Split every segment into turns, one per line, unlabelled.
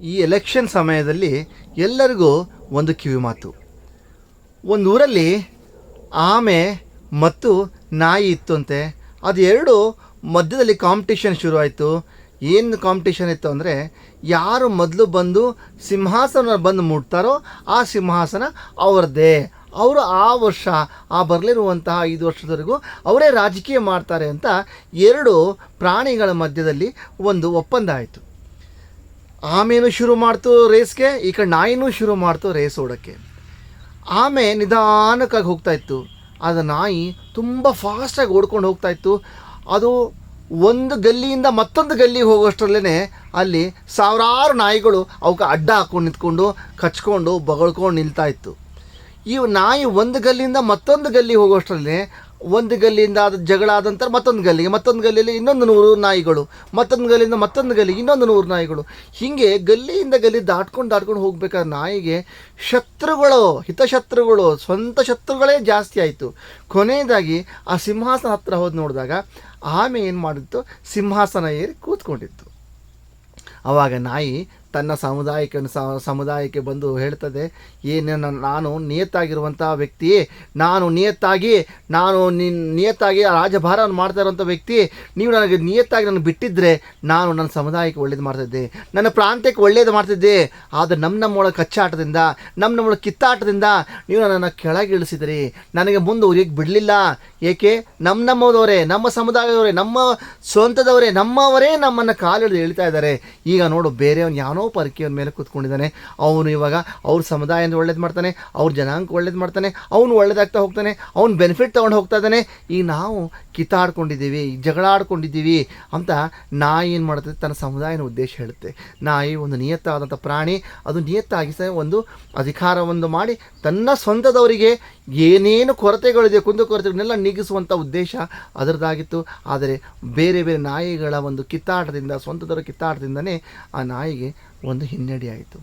ಈ ಎಲೆಕ್ಷನ್ ಸಮಯದಲ್ಲಿ ಎಲ್ಲರಿಗೂ ಒಂದು ಕಿವಿ ಮಾತು. ಒಂದು ಊರಲ್ಲಿ ಆಮೆ ಮತ್ತು ನಾಯಿ ಇತ್ತಂತೆ. ಅದು ಎರಡು ಮಧ್ಯದಲ್ಲಿ ಕಾಂಪಿಟೇಷನ್ ಶುರುವಾಯಿತು. ಏನು ಕಾಂಪಿಟೇಷನ್ ಇತ್ತು ಅಂದರೆ, ಯಾರು ಮೊದಲು ಬಂದು ಸಿಂಹಾಸನ ಬಂದು ಮುಟ್ತಾರೋ ಆ ಸಿಂಹಾಸನ ಅವರದ್ದೇ. ಅವರು ಆ ವರ್ಷ, ಆ ಬರಲಿರುವಂತಹ ಐದು ವರ್ಷದವರೆಗೂ ಅವರೇ ರಾಜಕೀಯ ಮಾಡ್ತಾರೆ ಅಂತ ಎರಡು ಪ್ರಾಣಿಗಳ ಮಧ್ಯದಲ್ಲಿ ಒಂದು ಒಪ್ಪಂದ ಆಯಿತು. ಆಮೇನು ಶುರು ಮಾಡ್ತು ರೇಸ್ಗೆ? ಈ ಕಡೆ ನಾಯಿನೂ ಶುರು ಮಾಡ್ತು ರೇಸ್ ಓಡೋಕ್ಕೆ. ಆಮೆ ನಿಧಾನಕ್ಕಾಗಿ ಹೋಗ್ತಾ ಇತ್ತು. ಅದು ನಾಯಿ ತುಂಬ ಫಾಸ್ಟಾಗಿ ಓಡ್ಕೊಂಡು ಹೋಗ್ತಾ ಇತ್ತು. ಅದು ಒಂದು ಗಲ್ಲಿಯಿಂದ ಮತ್ತೊಂದು ಗಲ್ಲಿಗೆ ಹೋಗೋಷ್ಟರಲ್ಲೇ ಅಲ್ಲಿ ಸಾವಿರಾರು ನಾಯಿಗಳು ಅವಕ್ಕೆ ಅಡ್ಡ ಹಾಕ್ಕೊಂಡು ನಿಂತ್ಕೊಂಡು ಕಚ್ಕೊಂಡು ಬಗಳ್ಕೊಂಡು ನಿಲ್ತಾ ಇತ್ತು. ಈ ನಾಯಿ ಒಂದು ಗಲ್ಲಿಯಿಂದ ಮತ್ತೊಂದು ಗಲ್ಲಿಗೆ ಹೋಗೋಷ್ಟರಲ್ಲಿ ಒಂದು ಗಲ್ಲಿಯಿಂದ ಅದು ಜಗಳ ಆದ ನಂತರ ಮತ್ತೊಂದು ಗಲ್ಲಿಗೆ, ಮತ್ತೊಂದು ಗಲ್ಲಿಯಲ್ಲಿ ಇನ್ನೊಂದು ನೂರು ನಾಯಿಗಳು, ಮತ್ತೊಂದು ಗಲ್ಲಿಯಿಂದ ಮತ್ತೊಂದು ಗಲ್ಲಿಗೆ ಇನ್ನೊಂದು ನೂರು ನಾಯಿಗಳು. ಹೀಗೆ ಗಲ್ಲಿಯಿಂದ ಗಲ್ಲಿ ದಾಟ್ಕೊಂಡು ದಾಟ್ಕೊಂಡು ಹೋಗ್ಬೇಕಾದ್ರೆ ನಾಯಿಗೆ ಶತ್ರುಗಳು, ಹಿತಶತ್ರುಗಳು, ಸ್ವಂತ ಶತ್ರುಗಳೇ ಜಾಸ್ತಿ ಆಯಿತು. ಕೊನೆಯದಾಗಿ ಆ ಸಿಂಹಾಸನ ಹತ್ರ ಹೋಗಿ ನೋಡಿದಾಗ ಆಮೆ ಏನು ಮಾಡಿತ್ತು? ಸಿಂಹಾಸನ ಏರಿ ಕೂತ್ಕೊಂಡಿತ್ತು. ಆವಾಗ ನಾಯಿ ತನ್ನ ಸಮುದಾಯಕ್ಕೆ ಸಮುದಾಯಕ್ಕೆ ಬಂದು ಹೇಳ್ತದೆ ಏನು ನಾನು ನಿಯತ್ತಾಗಿರುವಂಥ ವ್ಯಕ್ತಿ, ನಾನು ನಿಯತ್ತಾಗಿ, ನಾನು ನಿನ್, ನಿಯತ್ತಾಗಿ ರಾಜಭಾರವನ್ನು ಮಾಡ್ತಾ ಇರುವಂಥ ವ್ಯಕ್ತಿ, ನೀವು ನನಗೆ ನಿಯತ್ತಾಗಿ ನನಗೆ ಬಿಟ್ಟಿದ್ದರೆ ನಾನು ನನ್ನ ಸಮುದಾಯಕ್ಕೆ ಒಳ್ಳೇದು ಮಾಡ್ತಿದ್ದೆ, ನನ್ನ ಪ್ರಾಂತ್ಯಕ್ಕೆ ಒಳ್ಳೇದು ಮಾಡ್ತಿದ್ದೆ, ಆದರೆ ನಮ್ಮ ನಮ್ಮೊಳಗೆ ಕಚ್ಚಾಟದಿಂದ, ನಮ್ಮ ನಮ್ಮೊಳಗೆ ಕಿತ್ತಾಟದಿಂದ ನೀವು ನನ್ನನ್ನು ಕೆಳಗಿಳಿಸಿದ್ರಿ. ನನಗೆ ಮುಂದೆ ಊರಿಗೆ ಬಿಡಲಿಲ್ಲ. ಏಕೆ? ನಮ್ಮ ನಮ್ಮದವರೇ, ನಮ್ಮ ಸಮುದಾಯದವರೇ, ನಮ್ಮ ಸ್ವಂತದವರೇ, ನಮ್ಮವರೇ ನಮ್ಮನ್ನು ಕಾಲಿಡಿದು ಹೇಳ್ತಾ ಇದ್ದಾರೆ. ಈಗ ನೋಡು, ಬೇರೆಯವನು ಯಾವನೋ ಪರಕೆಯವನ ಮೇಲೆ ಕೂತ್ಕೊಂಡಿದ್ದಾನೆ. ಅವನು ಇವಾಗ ಅವ್ರ ಸಮುದಾಯನ ಒಳ್ಳೇದು ಮಾಡ್ತಾನೆ, ಅವ್ರ ಜನಾಂಗ ಒಳ್ಳೇದು ಮಾಡ್ತಾನೆ, ಅವನು ಒಳ್ಳೇದಾಗ್ತಾ ಹೋಗ್ತಾನೆ, ಅವ್ನು ಬೆನಿಫಿಟ್ ತೊಗೊಂಡು ಹೋಗ್ತಾ ಇದ್ದಾನೆ. ಈಗ ನಾವು ಕಿತ್ತಾಡ್ಕೊಂಡಿದ್ದೀವಿ ಜಗಳ ಆಡ್ಕೊಂಡಿದ್ದೀವಿ ಅಂತ ನಾಯಿ ಏನು ಮಾಡ್ತದೆ ತನ್ನ ಸಮುದಾಯನ ಉದ್ದೇಶ ಹೇಳುತ್ತೆ. ನಾಯಿ ಒಂದು ನಿಯತ್ತಾದಂಥ ಪ್ರಾಣಿ, ಅದು ನಿಯತ್ತಾಗಿ ಸಹ ಒಂದು ಅಧಿಕಾರವನ್ನು ಮಾಡಿ ತನ್ನ ಸ್ವಂತದವರಿಗೆ ಏನೇನು ಕೊರತೆಗಳಿದೆ, ಕುಂದು ಕೊರತೆಗಳನ್ನೆಲ್ಲ ನೀಗಿಸುವಂಥ ಉದ್ದೇಶ ಅದರದ್ದಾಗಿತ್ತು. ಆದರೆ ಬೇರೆ ಬೇರೆ ನಾಯಿಗಳ ಒಂದು ಕಿತ್ತಾಟದಿಂದ, ಸ್ವಂತದವರ ಕಿತ್ತಾಟದಿಂದನೇ ಆ ನಾಯಿಗೆ ಒಂದು ಹಿನ್ನಡೆಯಾಯಿತು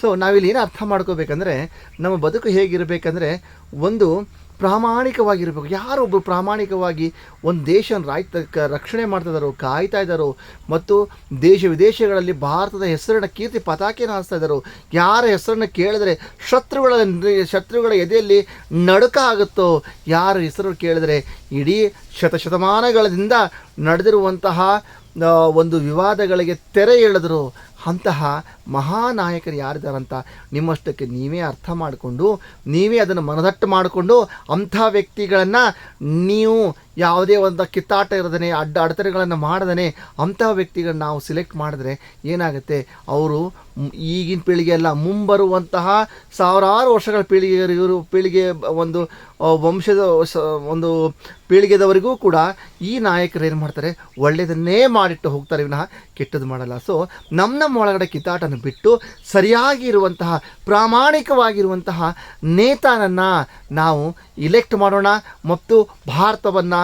ಸೊ ನಾವಿಲ್ಲಿ ಏನು ಅರ್ಥ ಮಾಡ್ಕೋಬೇಕಂದ್ರೆ, ನಮ್ಮ ಬದುಕು ಹೇಗಿರಬೇಕಂದ್ರೆ, ಒಂದು ಪ್ರಾಮಾಣಿಕವಾಗಿರಬೇಕು. ಯಾರೊಬ್ಬರು ಪ್ರಾಮಾಣಿಕವಾಗಿ ಒಂದು ದೇಶ ರಾಯ್ತ ರಕ್ಷಣೆ ಮಾಡ್ತಾ ಕಾಯ್ತಾ ಇದ್ದಾರೋ ಮತ್ತು ದೇಶ ವಿದೇಶಗಳಲ್ಲಿ ಭಾರತದ ಹೆಸರನ್ನ ಕೀರ್ತಿ ಪತಾಕೆನ ಹಾರಿಸ್ತಾ ಇದ್ದಾರೋ ಯಾರ ಹೆಸರನ್ನು ಕೇಳಿದ್ರೆ ಶತ್ರುಗಳ ಶತ್ರುಗಳ ಎದೆಯಲ್ಲಿ ನಡುಕ ಆಗುತ್ತೋ, ಯಾರ ಹೆಸರು ಕೇಳಿದ್ರೆ ಇಡೀ ಶತಶತಮಾನಗಳಿಂದ ನಡೆದಿರುವಂತಹ ಒಂದು ವಿವಾದಗಳಿಗೆ ತೆರೆ ಎಳೆದ್ರು ಅಂತಹ ಮಹಾನಾಯಕರು ಯಾರಿದ್ದಾರಂತ ನಿಮ್ಮಷ್ಟಕ್ಕೆ ನೀವೇ ಅರ್ಥ ಮಾಡಿಕೊಂಡು, ನೀವೇ ಅದನ್ನು ಮನದಟ್ಟು ಮಾಡಿಕೊಂಡು ಅಂಥ ವ್ಯಕ್ತಿಗಳನ್ನು ನೀವು ಯಾವುದೇ ಒಂದು ಕಿತ್ತಾಟ ಇರದೇ ಅಡ್ಡ ಅಡೆತಡೆಗಳನ್ನು ಮಾಡದೇ ಅಂಥ ವ್ಯಕ್ತಿಗಳನ್ನ ನಾವು ಸಿಲೆಕ್ಟ್ ಮಾಡಿದ್ರೆ ಏನಾಗುತ್ತೆ? ಅವರು ಈಗಿನ ಪೀಳಿಗೆಯೆಲ್ಲ, ಮುಂಬರುವಂತಹ ಸಾವಿರಾರು ವರ್ಷಗಳ ಪೀಳಿಗೆ ಇವರು ಪೀಳಿಗೆ ಒಂದು ವಂಶದ ಒಂದು ಪೀಳಿಗೆದವರಿಗೂ ಕೂಡ ಈ ನಾಯಕರು ಏನು ಮಾಡ್ತಾರೆ? ಒಳ್ಳೆಯದನ್ನೇ ಮಾಡಿಟ್ಟು ಹೋಗ್ತಾರೆ, ವಿನಃ ಕೆಟ್ಟದ್ದು ಮಾಡಲ್ಲ. ಸೊ ನಮ್ಮ ನಮ್ಮ ಒಳಗಡೆ ಬಿಟ್ಟು ಸರಿಯಾಗಿರುವಂತಹ, ಪ್ರಾಮಾಣಿಕವಾಗಿರುವಂತಹ ನೇತಾನನ್ನು ನಾವು ಇಲೆಕ್ಟ್ ಮಾಡೋಣ ಮತ್ತು ಭಾರತವನ್ನು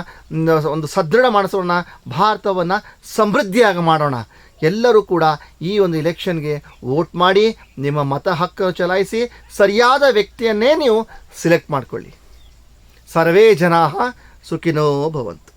ಒಂದು ಸದೃಢ ಮಾಡಿಸೋಣ, ಭಾರತವನ್ನು ಸಮೃದ್ಧಿಯಾಗಿ ಮಾಡೋಣ. ಎಲ್ಲರೂ ಕೂಡ ಈ ಒಂದು ಇಲೆಕ್ಷನ್ಗೆ ವೋಟ್ ಮಾಡಿ, ನಿಮ್ಮ ಮತ ಹಕ್ಕನ್ನು ಚಲಾಯಿಸಿ, ಸರಿಯಾದ ವ್ಯಕ್ತಿಯನ್ನೇ ನೀವು ಸಿಲೆಕ್ಟ್ ಮಾಡಿಕೊಳ್ಳಿ. ಸರ್ವೇ ಜನಾ ಸುಖಿನೋ ಭವಂತು.